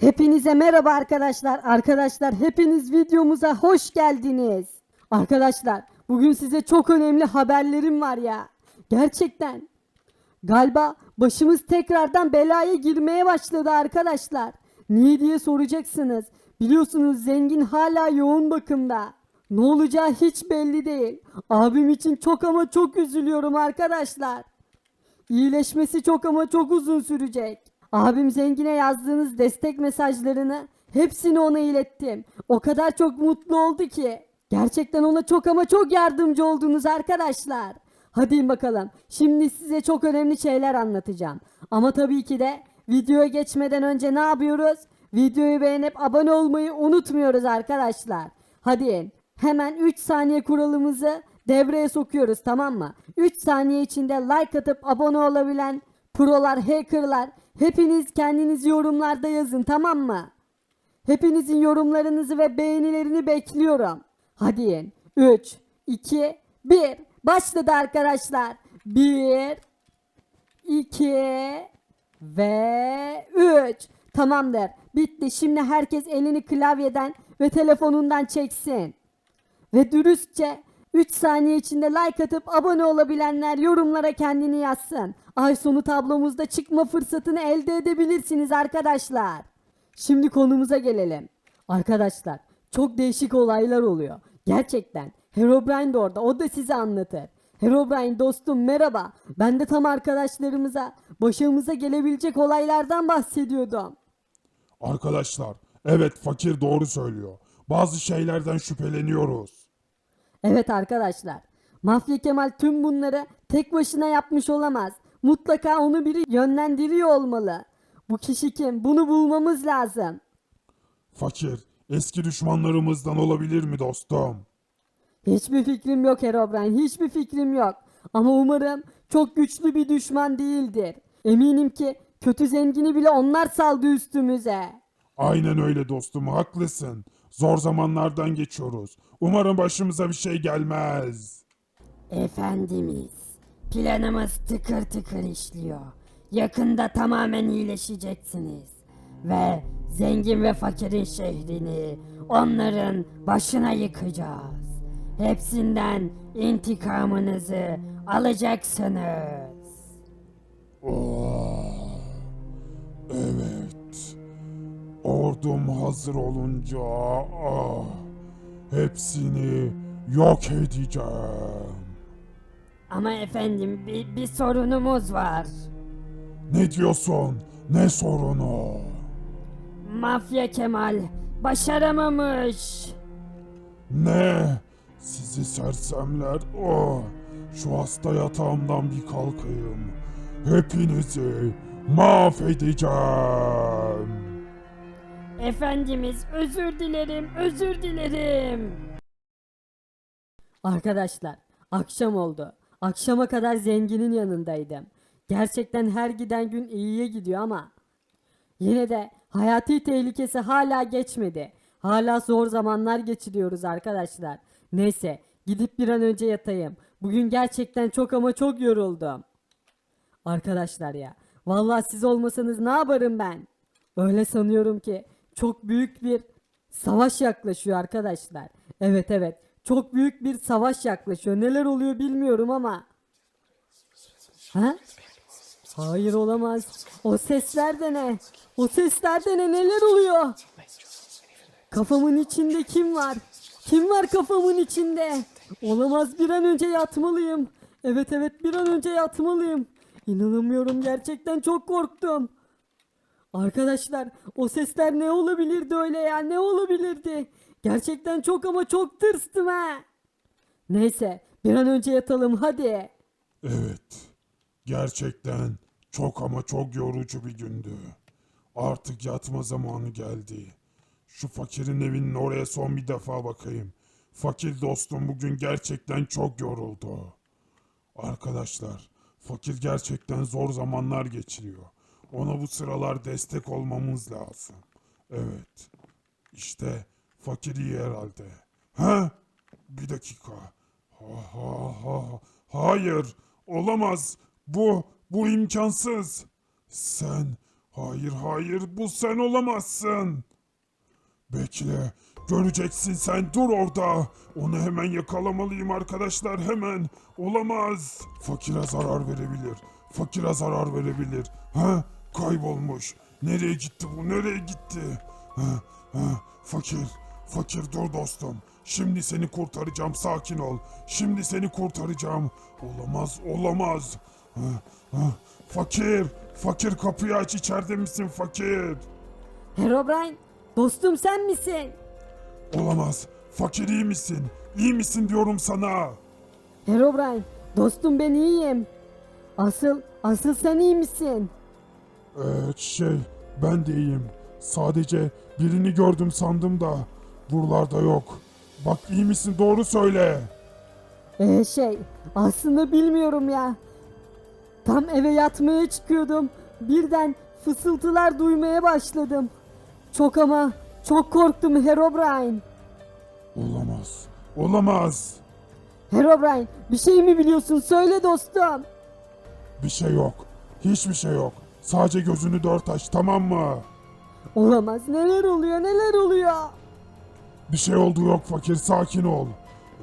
Hepinize merhaba arkadaşlar. Arkadaşlar hepiniz videomuza hoş geldiniz. Arkadaşlar bugün size çok önemli haberlerim var ya. Gerçekten. Galiba başımız tekrardan belaya girmeye başladı arkadaşlar. Niye diye soracaksınız. Biliyorsunuz zengin hala yoğun bakımda. Ne olacağı hiç belli değil. Abim için çok ama çok üzülüyorum arkadaşlar. İyileşmesi çok ama çok uzun sürecek. Abim zengine yazdığınız destek mesajlarını hepsini ona ilettim. O kadar çok mutlu oldu ki. Gerçekten ona çok ama çok yardımcı oldunuz arkadaşlar. Hadi bakalım. Şimdi size çok önemli şeyler anlatacağım. Ama tabii ki de videoya geçmeden önce ne yapıyoruz? Videoyu beğenip abone olmayı unutmuyoruz arkadaşlar. Hadi hemen 3 saniye kuralımızı devreye sokuyoruz tamam mı? 3 saniye içinde like atıp abone olabilen prolar, hackerlar hepiniz kendiniz yorumlarda yazın tamam mı? Hepinizin yorumlarınızı ve beğenilerini bekliyorum. Hadi yiyin. 3, 2, 1. Başladı arkadaşlar. 1, 2 ve 3. Tamamdır. Bitti. Şimdi herkes elini klavyeden ve telefonundan çeksin. Ve dürüstçe 3 saniye içinde like atıp abone olabilenler yorumlara kendini yazsın. Ay sonu tablomuzda çıkma fırsatını elde edebilirsiniz arkadaşlar. Şimdi konumuza gelelim. Arkadaşlar çok değişik olaylar oluyor. Gerçekten. Herobrine de orada. O da size anlatır. Herobrine dostum merhaba. Ben de tam arkadaşlarımıza başımıza gelebilecek olaylardan bahsediyordum. Arkadaşlar, evet fakir doğru söylüyor. Bazı şeylerden şüpheleniyoruz. Evet arkadaşlar. Mafya Kemal tüm bunları tek başına yapmış olamaz. Mutlaka onu biri yönlendiriyor olmalı. Bu kişi kim? Bunu bulmamız lazım. Fakir, eski düşmanlarımızdan olabilir mi dostum? Hiçbir fikrim yok Herobrine. Hiçbir fikrim yok. Ama umarım çok güçlü bir düşman değildir. Eminim ki kötü zengini bile onlar saldı üstümüze. Aynen öyle dostum, haklısın. Zor zamanlardan geçiyoruz. Umarım başımıza bir şey gelmez. Efendimiz, planımız tıkır tıkır işliyor. Yakında tamamen iyileşeceksiniz. Ve zengin ve fakirin şehrini onların başına yıkacağız. Hepsinden intikamınızı alacaksınız. Oh, evet. Ordum hazır olunca ah, hepsini yok edeceğim. Ama efendim bir, bir sorunumuz var. Ne diyorsun? Ne sorunu? Mafya Kemal başaramamış. Ne? Sizi sersemler. Oh, şu hasta yatağımdan bir kalkayım. Hepinizi mahvedeceğim. Efendimiz özür dilerim, özür dilerim. Arkadaşlar akşam oldu. Akşama kadar zenginin yanındaydım. Gerçekten her giden gün iyiye gidiyor ama yine de hayati tehlikesi hala geçmedi. Hala zor zamanlar geçiriyoruz arkadaşlar. Neyse gidip bir an önce yatayım. Bugün gerçekten çok ama çok yoruldum. Arkadaşlar ya vallahi siz olmasanız ne yaparım ben? Öyle sanıyorum ki çok büyük bir savaş yaklaşıyor arkadaşlar. Evet evet çok büyük bir savaş yaklaşıyor. Neler oluyor bilmiyorum ama. Ha? Hayır olamaz. O sesler de ne? O sesler de ne? Neler oluyor? Kafamın içinde kim var? Kim var kafamın içinde? Olamaz bir an önce yatmalıyım. Evet evet bir an önce yatmalıyım. İnanamıyorum gerçekten çok korktum. Arkadaşlar o sesler ne olabilirdi öyle ya ne olabilirdi? Gerçekten çok ama çok tırstım ha. Neyse bir an önce yatalım hadi. Evet. Gerçekten çok ama çok yorucu bir gündü. Artık yatma zamanı geldi. Şu fakirin evinin oraya son bir defa bakayım. Fakir dostum bugün gerçekten çok yoruldu. Arkadaşlar, fakir gerçekten zor zamanlar geçiriyor. Ona bu sıralar destek olmamız lazım. Evet. İşte fakir iyi herhalde. Ha? Bir dakika. Ha, ha, ha. Hayır, olamaz. Bu, bu imkansız. Sen Hayır hayır bu sen olamazsın. Bekle. Göreceksin sen dur orada. Onu hemen yakalamalıyım arkadaşlar hemen. Olamaz. Fakire zarar verebilir. Fakire zarar verebilir. Ha? Kaybolmuş. Nereye gitti bu? Nereye gitti? Ha? Ha? Fakir. Fakir dur dostum. Şimdi seni kurtaracağım. Sakin ol. Şimdi seni kurtaracağım. Olamaz, olamaz. Ha? Ha? Fakir. Fakir kapıyı aç. içeride misin fakir? Herobrine dostum sen misin? Olamaz. Fakir iyi misin? İyi misin diyorum sana. Herobrine dostum ben iyiyim. Asıl asıl sen iyi misin? Evet şey ben de iyiyim. Sadece birini gördüm sandım da buralarda yok. Bak iyi misin doğru söyle. Ee şey aslında bilmiyorum ya. Tam eve yatmaya çıkıyordum. Birden fısıltılar duymaya başladım. Çok ama çok korktum Herobrine. Olamaz. Olamaz. Herobrine bir şey mi biliyorsun söyle dostum. Bir şey yok. Hiçbir şey yok. Sadece gözünü dört aç tamam mı? Olamaz neler oluyor neler oluyor. Bir şey oldu yok fakir sakin ol.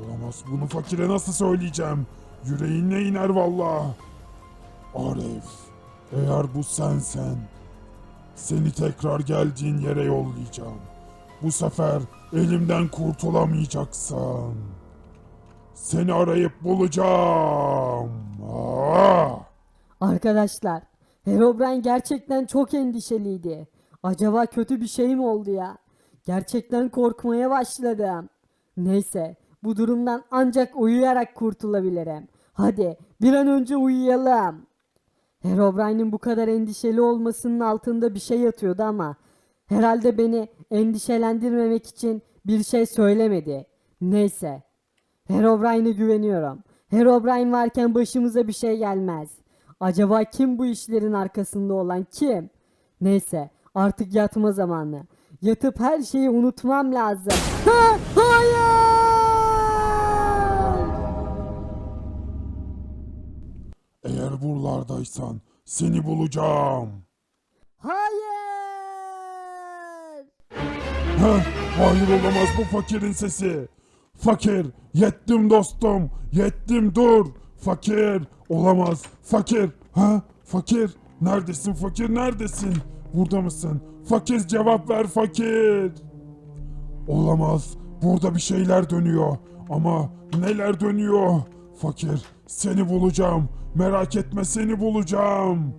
Olamaz bunu fakire nasıl söyleyeceğim? Yüreğine iner valla. Arif eğer bu sensen seni tekrar geldiğin yere yollayacağım. Bu sefer elimden kurtulamayacaksın. Seni arayıp bulacağım. Aa! Arkadaşlar Herobrine gerçekten çok endişeliydi. Acaba kötü bir şey mi oldu ya? Gerçekten korkmaya başladım. Neyse bu durumdan ancak uyuyarak kurtulabilirim. Hadi bir an önce uyuyalım. Herobrine'in bu kadar endişeli olmasının altında bir şey yatıyordu ama herhalde beni endişelendirmemek için bir şey söylemedi. Neyse. Herobrine'e güveniyorum. Herobrine varken başımıza bir şey gelmez. Acaba kim bu işlerin arkasında olan kim? Neyse artık yatma zamanı. Yatıp her şeyi unutmam lazım. Ha, hayır! Eğer buralardaysan seni bulacağım. Hayır! Heh, hayır olamaz bu fakirin sesi. Fakir, yettim dostum, yettim dur. Fakir, olamaz. Fakir, ha? Fakir, neredesin fakir, neredesin? Burada mısın? Fakir cevap ver fakir. Olamaz, burada bir şeyler dönüyor. Ama neler dönüyor? Fakir, seni bulacağım. Merak etme seni bulacağım.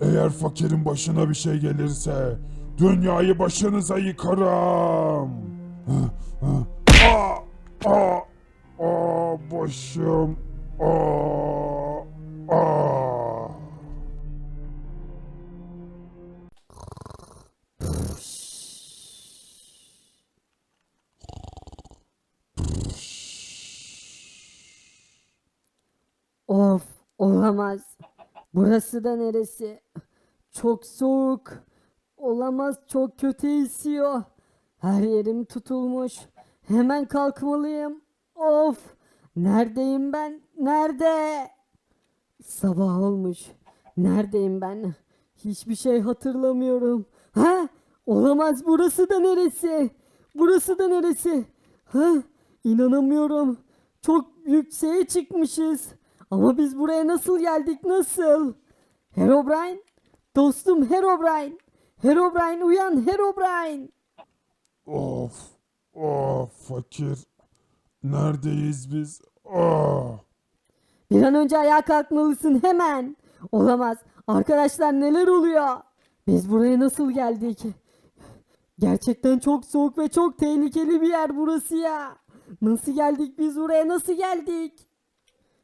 Eğer fakirin başına bir şey gelirse dünyayı başınıza yıkarım. Aa, aa, aa, başım. Of olamaz. Burası da neresi? Çok soğuk. Olamaz çok kötü esiyor. Her yerim tutulmuş. Hemen kalkmalıyım. Of. Neredeyim ben? Nerede? Sabah olmuş. Neredeyim ben? Hiçbir şey hatırlamıyorum. Ha? Olamaz burası da neresi? Burası da neresi? Ha? İnanamıyorum. Çok yükseğe çıkmışız. Ama biz buraya nasıl geldik nasıl? Herobrine? Dostum Herobrine. Herobrine uyan Herobrine. Of, of fakir. Neredeyiz biz? Ah. Bir an önce ayağa kalkmalısın hemen. Olamaz. Arkadaşlar neler oluyor? Biz buraya nasıl geldik? Gerçekten çok soğuk ve çok tehlikeli bir yer burası ya. Nasıl geldik biz buraya nasıl geldik?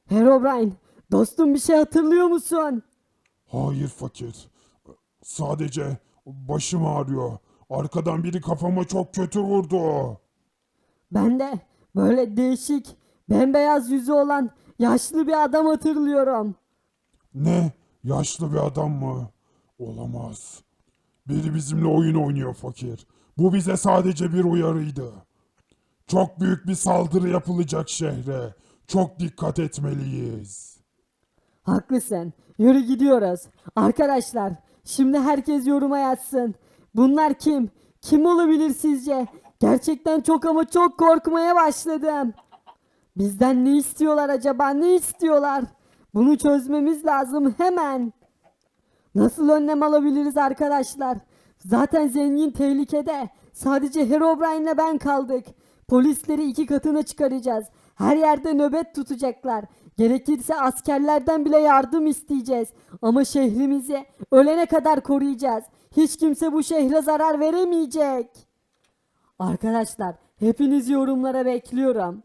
Herobrine dostum bir şey hatırlıyor musun? Hayır fakir. Sadece başım ağrıyor. Arkadan biri kafama çok kötü vurdu. Ben de böyle değişik bembeyaz yüzü olan yaşlı bir adam hatırlıyorum. Ne? Yaşlı bir adam mı? Olamaz. Biri bizimle oyun oynuyor fakir. Bu bize sadece bir uyarıydı. Çok büyük bir saldırı yapılacak şehre. Çok dikkat etmeliyiz. Haklısın. Yürü gidiyoruz. Arkadaşlar Şimdi herkes yoruma yazsın. Bunlar kim? Kim olabilir sizce? Gerçekten çok ama çok korkmaya başladım. Bizden ne istiyorlar acaba? Ne istiyorlar? Bunu çözmemiz lazım hemen. Nasıl önlem alabiliriz arkadaşlar? Zaten zengin tehlikede. Sadece Herobrine'le ben kaldık. Polisleri iki katına çıkaracağız. Her yerde nöbet tutacaklar. Gerekirse askerlerden bile yardım isteyeceğiz. Ama şehrimizi ölene kadar koruyacağız. Hiç kimse bu şehre zarar veremeyecek. Arkadaşlar hepiniz yorumlara bekliyorum.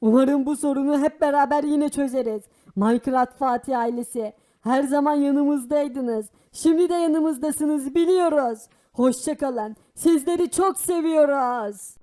Umarım bu sorunu hep beraber yine çözeriz. Minecraft Fatih ailesi her zaman yanımızdaydınız. Şimdi de yanımızdasınız biliyoruz. Hoşçakalın. Sizleri çok seviyoruz.